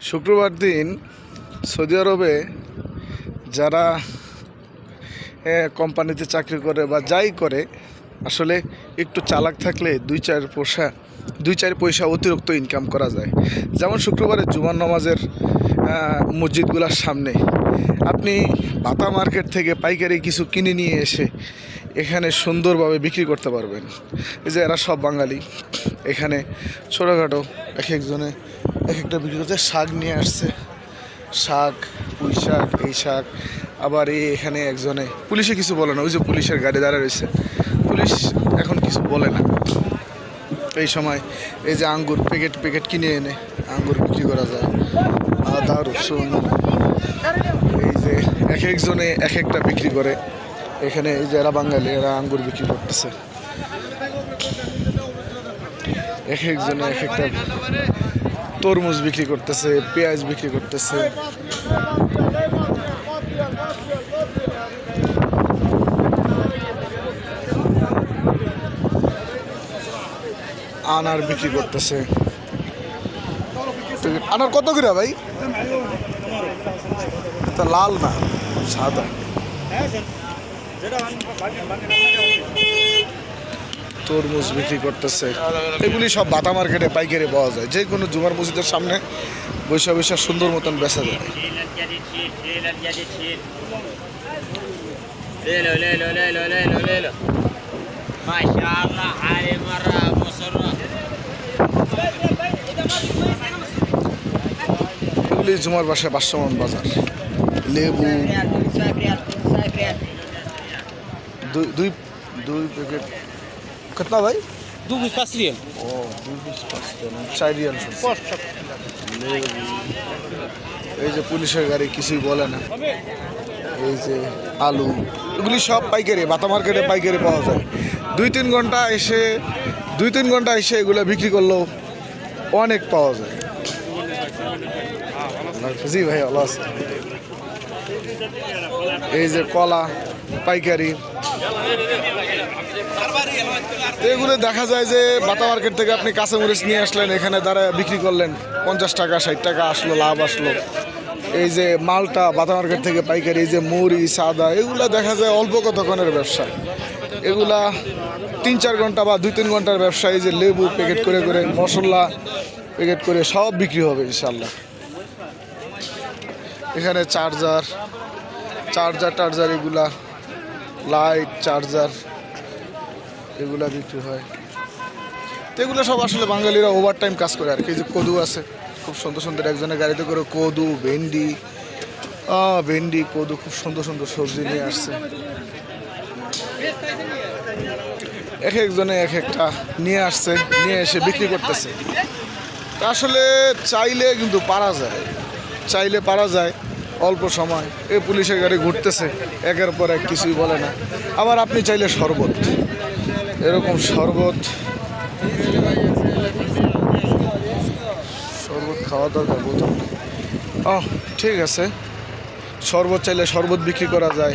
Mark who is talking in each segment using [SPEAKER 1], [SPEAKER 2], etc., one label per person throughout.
[SPEAKER 1] শুক্রবার দিন সৌদি আরবে যারা কোম্পানিতে চাকরি করে বা যাই করে, আসলে একটু চালাক থাকলে দুই চার পয়সা, দুই চার পয়সা অতিরিক্ত ইনকাম করা যায়। যেমন শুক্রবারে জুমার নামাজের মসজিদগুলোর সামনে। আপনি বাতা মার্কেট থেকে পাইকারি কিছু কিনে নিয়ে এসে এখানে সুন্দরভাবে বিক্রি করতে পারবেন। এই যে এরা সব বাঙালি। এখানে ছোটোখাটো এক একজনে এক একটা বিক্রি করতে শাক নিয়ে আসছে। শাক, পুঁই শাক, এই শাক। আবার এই এখানে একজনে, পুলিশে কিছু বলে না, ওই যে পুলিশের গাড়ি দাঁড়া রয়েছে। পুলিশ এখন কিছু বলে না। এই সময় এই যে আঙ্গুর প্যাকেট প্যাকেট কিনে এনে আঙ্গুর বিক্রি করা যায়। আদা, রসুন, এই যে এক একজনে এক একটা বিক্রি করে। এখানে এই যে এরা বাঙালি, এরা আঙ্গুর বিক্রি করতেছে। এক একজনে এক একটা তরমুজ বিক্রি করতেছে, পেঁয়াজ বিক্রি করতেছে। আনার বিক্রি করতেছে। আনার কত করে ভাই? লাল না, সাদা। তরমুজ বিক্রি করতেছে। এগুলি সব বাতা মার্কেটে, পাইকারি পাওয়া যায়। যে কোনো জুমার মসজিদের সামনে বৈশা বৈশা সুন্দর মতন বেচা যায়। এগুলি জুমার বাসায় বাসমান বাজার। লেবু, দুই দুই দুই প্যাকেট কতনা ভাই
[SPEAKER 2] দু পিস পাঁচ রিয়েল
[SPEAKER 1] ও দুই পিস পাঁচ চার রিয়াল এই যে পুলিশের গাড়ি কিছুই বলে না এই যে আলু এগুলি সব পাইকারি বাতা মার্কেটে পাইকারি পাওয়া যায় দুই তিন ঘণ্টা এসে দুই তিন ঘণ্টা এসে এগুলো বিক্রি করলেও অনেক পাওয়া যায় জি ভাই ভালো আছে এই যে কলা পাইকারি এগুলো দেখা যায় যে বাতা মার্কেট থেকে আপনি কাঁচামরিচ নিয়ে আসলেন, এখানে দাঁড়ায় বিক্রি করলেন, পঞ্চাশ টাকা, ষাট টাকা আসলো, লাভ আসলো। এই যে মালটা বাতা মার্কেট থেকে পাইকারি, এই যে মুড়ি, সাদা, এগুলা দেখা যায় অল্প কতক্ষণের ব্যবসা। এগুলা তিন চার ঘণ্টা বা দুই তিন ঘণ্টার ব্যবসা, এই যে লেবু প্যাকেট করে করে, মশলা প্যাকেট করে সব বিক্রি হবে ইনশাল্লাহ এখানে চার্জার চার্জার টার্জার এগুলা লাইট চার্জার এগুলা বিক্রি হয়। তো এগুলো সব আসলে বাঙালিরা ওভার টাইম কাজ করে আর কি। যে কদু আছে, খুব সুন্দর সুন্দর একজনের গাড়িতে করে কদু, ভেন্ডি ভেন্ডি, কদু খুব সুন্দর সুন্দর সবজি নিয়ে আসছে। এক একজনে এক একটা নিয়ে আসছে, নিয়ে এসে বিক্রি করতেছে। তা আসলে চাইলে কিন্তু পারা যায়। চাইলে পারা যায়, অল্প সময়। এই পুলিশের গাড়ি ঘুরতেছে, একের পর এক কিছুই বলে না। আবার আপনি চাইলে শরবত। এরকম শরবত। শরবত খাওয়া দরকার বোতল ও ঠিক আছে। শরবত চাইলে শরবত বিক্রি করা যায়।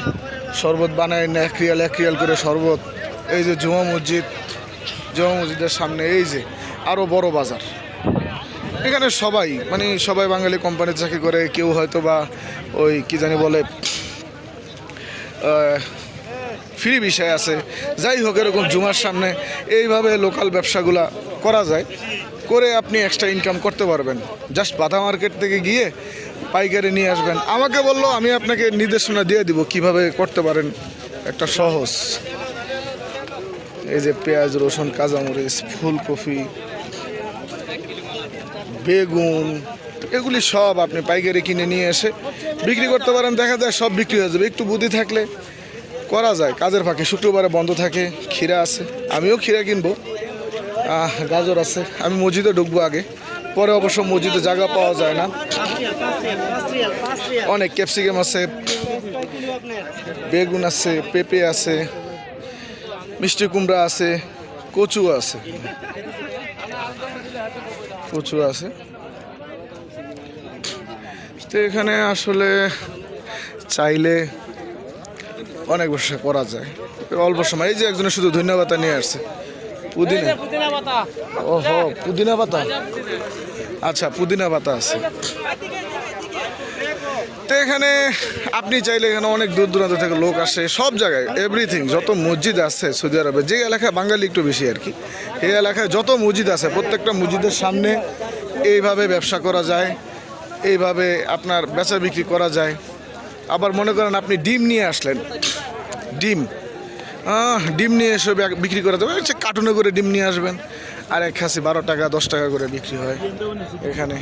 [SPEAKER 1] শরবত বানায় না এক রিয়াল করে শরবত। এই যে জুমা মসজিদ জুমা মসজিদের সামনে এই যে আরও বড় বাজার। এখানে সবাই মানে সবাই বাঙালি কোম্পানিতে চাকরি করে। কেউ হয়তো বা ওই কি জানি বলে ফ্রি বিষয় আছে। যাই হোক, এরকম জুমার সামনে এইভাবে লোকাল ব্যবসাগুলা করা যায়, করে আপনি এক্সট্রা ইনকাম করতে পারবেন। জাস্ট বাধা মার্কেট থেকে গিয়ে পাইকারি নিয়ে আসবেন। আমাকে বলল, আমি আপনাকে নির্দেশনা দিয়ে দিব কীভাবে করতে পারেন। একটা সহজ। এই যে পেঁয়াজ, রসুন, কাঁচামরিচ, ফুলকপি, বেগুন, এগুলি সব আপনি পাইকারি কিনে নিয়ে এসে বিক্রি করতে পারেন। দেখা যায় সব বিক্রি হয়ে যাবে। একটু বুদ্ধি থাকলে করা যায়। কাজের ফাঁকে শুক্রবারে বন্ধ থাকে, ক্ষীরা আছে। আমিও ক্ষীরা কিনবো। গাজর আছে। আমি মসজিদে ঢুকবো আগে। পরে অবশ্য মসজিদে জায়গা পাওয়া যায় না। অনেক ক্যাপসিকাম আছে, বেগুন আছে, পেঁপে আছে, মিষ্টি কুমড়া আছে, কচু আছে। কচু আছে। তো এখানে আসলে চাইলে অনেক ব্যবসা করা যায়। অল্প সময়। এই যে একজনের শুধু ধন্যবাদ নিয়ে আসছে। পুদিনা। ওহো পুদিনা পাতা। আচ্ছা পুদিনা পাতা আছে। তো এখানে আপনি চাইলে এখানে অনেক দূর দূরান্ত থেকে লোক আসে সব জায়গায় এভরিথিং যত মসজিদ আছে সৌদি আরবে যে এলাকায় বাঙালি একটু বেশি আর কি। এই এলাকায় যত মসজিদ আছে প্রত্যেকটা মসজিদের সামনে এইভাবে ব্যবসা করা যায় এইভাবে আপনার বেচা বিক্রি করা যায়। আবার মনে করেন আপনি ডিম নিয়ে আসলেন। ডিম। ডিম নিয়ে এসে বিক্রি করে দেবে হচ্ছে কার্টুনে করে ডিম নিয়ে আসবেন। আর এক খাসি বারো টাকা, দশ টাকা করে বিক্রি হয় এখানে।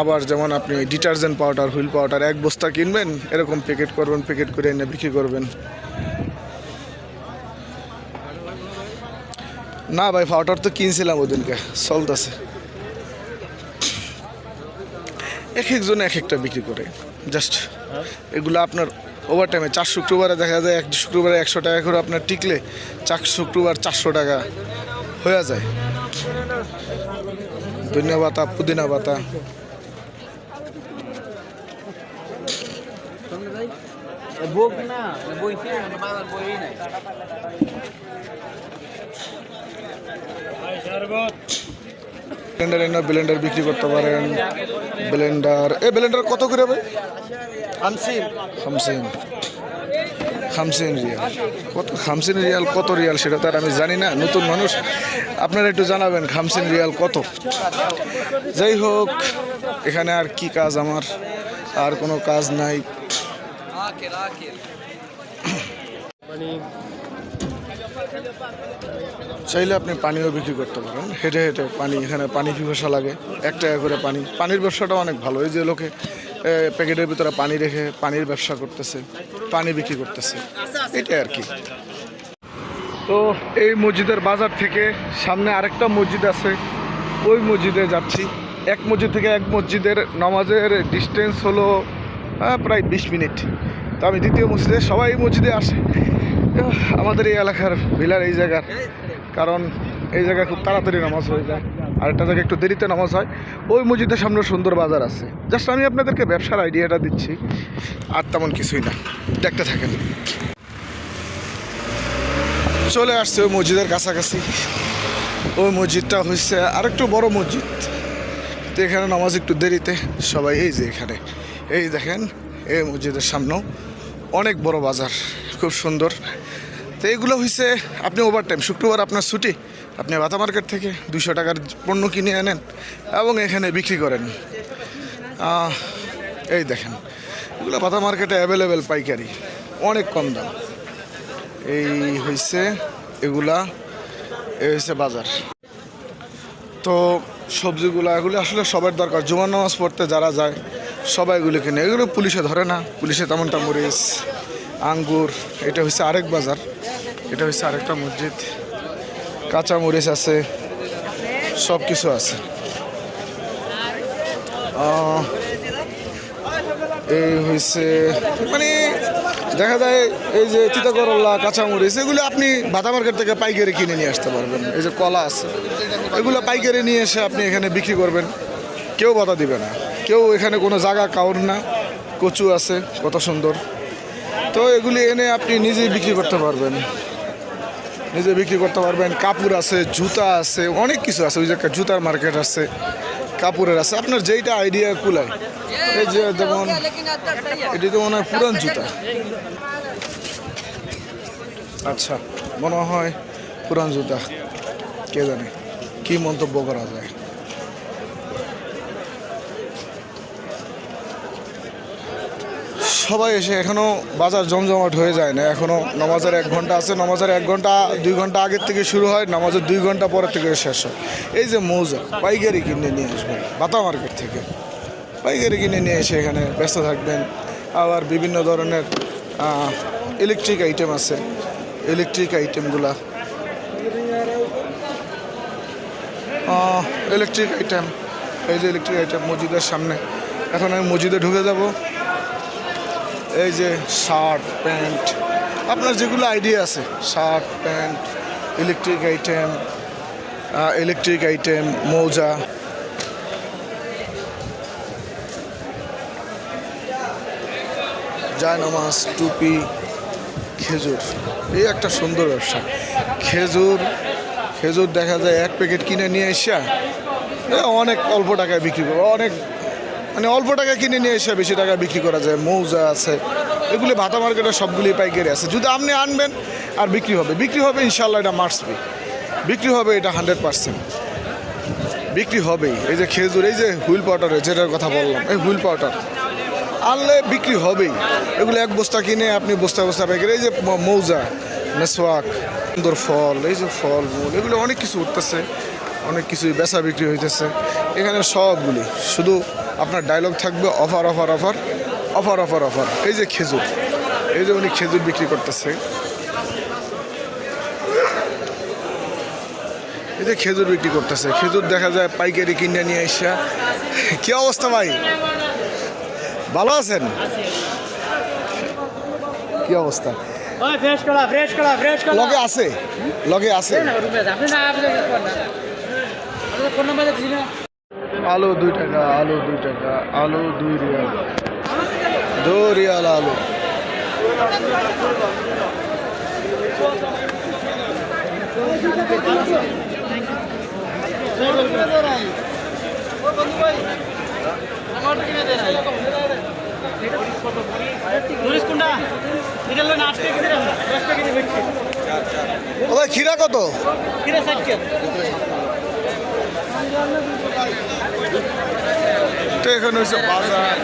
[SPEAKER 1] আবার যেমন আপনি ডিটারজেন্ট পাউডার, হুইল পাউডার এক বস্তা কিনবেন, এরকম প্যাকেট করবেন, প্যাকেট করে এনে বিক্রি করবেন। না ভাই, পাউডার তো কিনছিলাম ওদিনকে, চলতেছে। এক একজন এক একটা বিক্রি করে। জাস্ট এগুলো আপনার ওভার টাইমে চার শুক্রবারে দেখা যায়, এক শুক্রবারে একশো টাকা করে আপনার টিকলে চার শুক্রবার চারশো টাকা হয়ে যায়। ধনিয়া পাতা পুদিনা
[SPEAKER 3] বুক
[SPEAKER 1] ব্লেন্ডার এনে ব্লেন্ডার বিক্রি করতে পারেন। ব্লেন্ডার এ ব্লেন্ডার কত করে ভাই?
[SPEAKER 3] হামসিন।
[SPEAKER 1] খামসিন খামসিন রিয়াল। কত খামসিন রিয়াল কত রিয়াল সেটা তো আর আমি জানি না নতুন মানুষ। আপনারা একটু জানাবেন খামসিন রিয়াল কত? যাই হোক এখানে আর কি কাজ আমার? আর কোনো কাজ নাই। চাইলে আপনি পানিও বিক্রি করতে পারেন। হেঁটে হেঁটে পানি, এখানে পানি পিপাসা লাগে? এক টাকা করে পানি। পানির ব্যবসাটা অনেক ভালো। এই যে লোকে প্যাকেটের ভিতরে পানি রেখে পানির ব্যবসা করতেছে, পানি বিক্রি করতেছে। এটাই আর কি। তো এই মসজিদের বাজার থেকে সামনে আরেকটা মসজিদ আছে। ওই মসজিদে যাচ্ছি। এক মসজিদ থেকে এক মসজিদের নামাজের ডিস্টেন্স হলো প্রায় বিশ মিনিট। তো আমি দ্বিতীয় মসজিদে সবাই মসজিদে আসে। আমাদের এই এলাকার ভিলার এই জায়গার কারণ এই জায়গায় খুব তাড়াতাড়ি নামাজ হয়ে যায়। আর একটা জায়গায় একটু দেরিতে নামাজ হয়। ওই মসজিদের সামনে সুন্দর বাজার আছে। জাস্ট আমি আপনাদেরকে ব্যবসার আইডিয়াটা দিচ্ছি। আর তেমন কিছুই না। দেখতে থাকেন। চলে আসছে ওই মসজিদের কাছাকাছি। ওই মসজিদটা হচ্ছে আরেকটু বড় মসজিদ। তো এখানে নামাজ একটু দেরিতে। সবাই এই যে এখানে। এই দেখেন, এই মসজিদের সামনেও অনেক বড় বাজার। খুব সুন্দর। তো এগুলো হচ্ছে আপনি ওভার টাইম শুক্রবার আপনার ছুটি। আপনি বাতা মার্কেট থেকে দুশো টাকার পণ্য কিনে আনেন এবং এখানে বিক্রি করেন। এই দেখেন, এগুলো বাতা মার্কেটে অ্যাভেলেবেল পাইকারি, অনেক কম দাম। এই হয়েছে এগুলা, এই হয়েছে বাজার। তো সবজিগুলো, এগুলো আসলে সবার দরকার। জুমার নামাজ পড়তে যারা যায়, সবাই এগুলো কিনে। এগুলো পুলিশে ধরে না, পুলিশে তেমনটা মরিচ আঙ্গুর, এটা হচ্ছে আরেক বাজার। এটা হচ্ছে আরেকটা মসজিদ। কাঁচা মরিচ আছে সব কিছু আছে এই হয়েছে মানে দেখা যায় এই যে তিতা করল্লা কাঁচামরিচ এগুলো আপনি বাতা মার্কেট থেকে পাইকারি কিনে নিয়ে আসতে পারবেন। এই যে কলা আছে, এগুলো পাইকারি নিয়ে এসে আপনি এখানে বিক্রি করবেন। কেউ বাধা দিবে না। কেউ এখানে কোনো জায়গা কাউর না। কচু আছে, কত সুন্দর। তো এগুলি এনে আপনি নিজেই বিক্রি করতে পারবেন। নিজে বিক্রি করতে পারবেন। কাপড় আছে, জুতা আছে, অনেক কিছু আছে। ওই যে জুতার মার্কেট আছে, কাপড়ের আছে। আপনার যেইটা আইডিয়া কুলায়। এই যে যেমন, এটি তো মনে হয় পুরান জুতা। আচ্ছা মনে হয় পুরান জুতা। কে জানে, কি মন্তব্য করা যায়? সবাই এসে এখনও বাজার জমজমাট হয়ে যায় না। এখনও নামাজের এক ঘণ্টা আছে, নামাজের এক ঘণ্টা, দুই ঘণ্টা আগের থেকে শুরু হয়, নামাজের দুই ঘণ্টা পরের থেকে শেষ হয়। এই যে মৌজা, পাইকারি কিনে নিয়ে আসবেন বাতা মার্কেট থেকে। পাইকারি কিনে নিয়ে এসে এখানে ব্যস্ত থাকবেন। আবার বিভিন্ন ধরনের ইলেকট্রিক আইটেম আছে। ইলেকট্রিক আইটেমগুলা ইলেকট্রিক আইটেম এই যে ইলেকট্রিক আইটেম মসজিদের সামনে। এখন আমি মসজিদে ঢুকে যাব। এই যে শার্ট, প্যান্ট, আপনার যেগুলো আইডিয়া আছে, shirt, pant electric item electric item মৌজা। জায়নামাজ, টুপি, খেজুর, এই একটা সুন্দর ব্যবসা। খেজুর খেজুর দেখা যায় এক প্যাকেট কিনে নিয়ে এসা অনেক অল্প টাকায় বিক্রি করে অনেক মানে অল্প টাকা কিনে নিয়ে এসে বেশি টাকা বিক্রি করা যায়, মৌজা আছে। এগুলি ভাতা মার্কেটে সবগুলি পাইকারি আছে। যদি আপনি আনবেন, আর বিক্রি হবে। বিক্রি হবে ইনশাল্লাহ এটা মার্চবি বিক্রি হবে, এটা হান্ড্রেড পার্সেন্ট বিক্রি হবেই। এই যে খেজুর, এই যে হুইল পাউডারে যেটার কথা বললাম। এই হুইল পাউডার আনলে বিক্রি হবেই। এগুলো এক বস্তা কিনে আপনি বস্তা বস্তা পাইকারি, এই যে মৌজা, মেসওয়াক, সুন্দর ফল, এই যে ফল, মূল, এগুলো অনেক কিছু উঠতেছে। অনেক কিছুই বেচা বিক্রি হইতেছে। এখানে সবগুলি, শুধু আপনার ডায়লগ থাকবে offer offer offer offer offer offer এই যে খেজুর এই যে উনি খেজুর বিক্রি করতেছে। এই যে খেজুর বিক্রি করতেছে। খেজুর দেখা যায় পাইকারি কিনে নিয়ে এসে কি অবস্থা ভাই? ভালো আছেন? কি অবস্থা? লগে আছে? লগে আছে? আলু দুই টাকা আলু দুই টাকা আলু দুই রিয়াল। দু রিয়াল আলু। ভাই খিরা কত?
[SPEAKER 2] কিরে ষাট টাকা
[SPEAKER 1] তো এখানে হচ্ছে বাজার